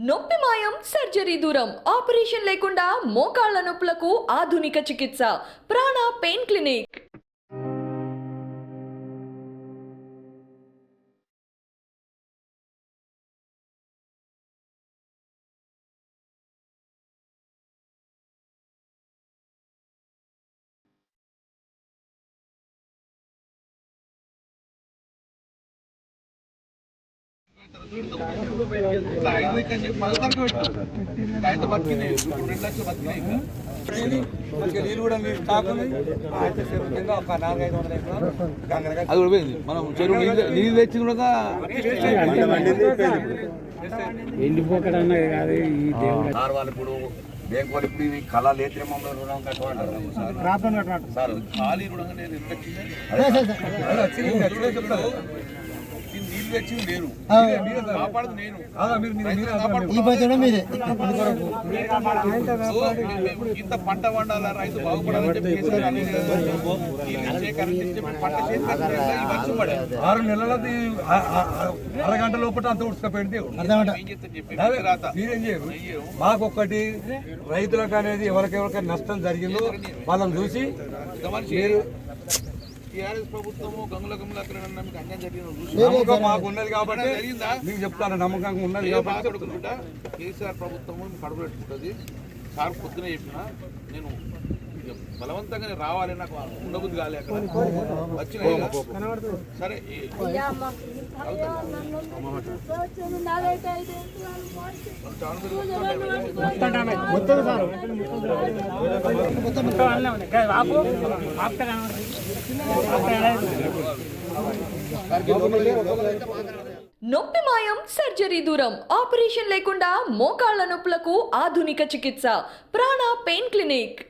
నొప్పి మాయం సర్జరీ దూరం ఆపరేషన్ లేకుండా మోకాళ్ళ నొప్పులకు ఆధునిక చికిత్స. ప్రాణ పెయిన్ క్లినిక్. నీళ్ళు కూడా మీరు స్టాక్ ఒక నాలుగైదు వందల ఎకరాలు అది కూడా పోయింది మనం చెరువు నీళ్ళు తెచ్చి కూడా ఎండిపోకడం కాదు ఈ దేవుడు వాళ్ళు ఇప్పుడు ఇవి కళ లేత్రే మమ్మల్ని రుణం సార్ సార్ ఖాళీ రుణంగా నేను ఎంత ఈ మీరు మీరు మీరు మీరు బడ్జెట్ మీదే. ఇంత పంట వండాలా రైతు బాగుపడాలని ఆరు నెలలది అరగంట లోపల అంత ఉడుచుకపోయింది మీరేం చేయరు? మాకొక్కటి రైతులకు అనేది ఎవరికెవరికి నష్టం జరిగిందో వాళ్ళని చూసి గమనించి టీఆర్ఎస్ ప్రభుత్వము గంగుల గంగుల మీకు అన్యాయం జరిగిన నమ్మకం మాకు ఉన్నది కాబట్టి జరిగిందా? మీకు చెప్తాను నమ్మకంగా ఉన్నది కాబట్టి కేసీఆర్ ప్రభుత్వము కడుపు పెట్టుకుంటుంది. సార్ పొద్దున చెప్పిన నేను బలవంతంగా రావాలి నాకు ఉండబుద్ధి కాలే అక్కడ. వచ్చిన. సరే నొప్పి మాయం సర్జరీ దూరం. ఆపరేషన్ లేకుండా మోకాళ్ళ నొప్పులకు ఆధునిక చికిత్స. ప్రాణ పెయిన్ క్లినిక్.